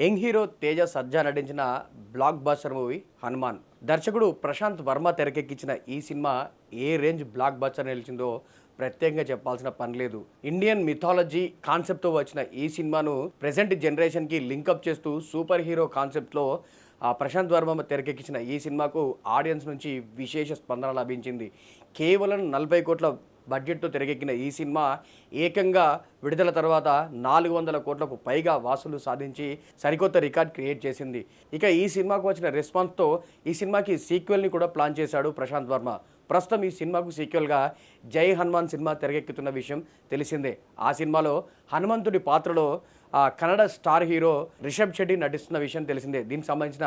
Young hero Teja సజ్జా నటించిన block buster movie Hanuman. దర్శకుడు ప్రశాంత్ వర్మ తెరకెక్కించిన ఈ సినిమా ఏ రేంజ్ బ్లాక్ బస్టర్ నిలిచిందో ప్రత్యేకంగా చెప్పాల్సిన పని లేదు. ఇండియన్ మిథాలజీ కాన్సెప్ట్తో వచ్చిన ఈ సినిమాను ప్రజెంట్ జనరేషన్కి లింకప్ చేస్తూ సూపర్ హీరో కాన్సెప్ట్లో ఆ ప్రశాంత్ వర్మ తెరకెక్కించిన ఈ సినిమాకు ఆడియన్స్ నుంచి విశేష స్పందన లభించింది. కేవలం నలభై కోట్ల బడ్జెట్తో తెరకెక్కిన ఈ సినిమా ఏకంగా విడుదల తర్వాత నాలుగు వందల కోట్లకు పైగా వాసులు సాధించి సరికొత్త రికార్డ్ క్రియేట్ చేసింది. ఇక ఈ సినిమాకు వచ్చిన రెస్పాన్స్తో ఈ సినిమాకి సీక్వెల్ని కూడా ప్లాన్ చేశాడు ప్రశాంత్ వర్మ. ప్రస్తుతం ఈ సినిమాకు సీక్వెల్గా జై హనుమాన్ సినిమా తెరకెక్కుతున్న విషయం తెలిసిందే. ఆ సినిమాలో హనుమంతుడి పాత్రలో ఆ కన్నడ స్టార్ హీరో రిషబ్ శెట్టి నటిస్తున్న విషయం తెలిసిందే. దీనికి సంబంధించిన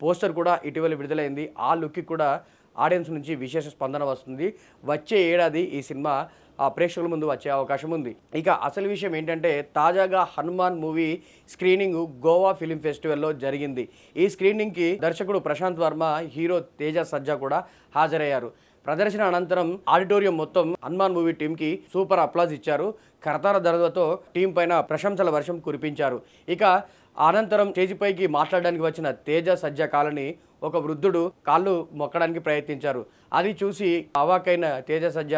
పోస్టర్ కూడా ఇటీవల విడుదలైంది. ఆ లుక్కి కూడా ఆడియన్స్ నుంచి విశేష స్పందన వస్తుంది. వచ్చే ఏడాది ఈ సినిమా ఆ ప్రేక్షకుల ముందు వచ్చే అవకాశం ఉంది. ఇక అసలు విషయం ఏంటంటే తాజాగా Hanuman movie screening Goa film ఫెస్టివల్లో జరిగింది. ఈ స్క్రీనింగ్కి దర్శకుడు ప్రశాంత్ వర్మ హీరో తేజ సజ్జా కూడా హాజరయ్యారు. ప్రదర్శన అనంతరం ఆడిటోరియం మొత్తం హనుమాన్ మూవీ టీంకి సూపర్ అప్లాజ్ ఇచ్చారు. కరతార ధరలతో టీం పైన ప్రశంసల వర్షం కురిపించారు. ఇక అనంతరం స్టేజిపైకి మాట్లాడడానికి వచ్చిన తేజ సజ్జ కాలని ఒక వృద్ధుడు కాళ్ళు మొక్కడానికి ప్రయత్నించారు. అది చూసి అవాకైన తేజ సజ్జ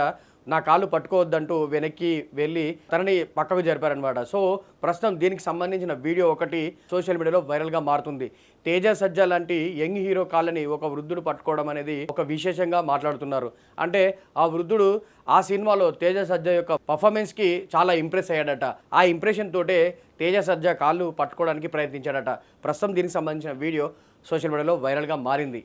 నా కాళ్ళు పట్టుకోవద్దంటూ వెనక్కి వెళ్ళి తనని పక్కకు జరిపారనమాట సో ప్రస్తుతం దీనికి సంబంధించిన వీడియో ఒకటి సోషల్ మీడియాలో వైరల్గా మారుతుంది. తేజ సజ్జా లాంటి యంగ్ హీరో కాళ్ళని ఒక వృద్ధుడు పట్టుకోవడం అనేది ఒక విశేషంగా మాట్లాడుతున్నారు. అంటే ఆ వృద్ధుడు ఆ సినిమాలో తేజ సజ్జా యొక్క పర్ఫార్మెన్స్కి చాలా ఇంప్రెస్ అయ్యాడట. ఆ ఇంప్రెషన్ తోటే తేజ సజ్జా కాళ్ళు పట్టుకోవడానికి ప్రయత్నించాడట. ప్రస్తుతం దీనికి సంబంధించిన వీడియో సోషల్ మీడియాలో వైరల్గా మారింది.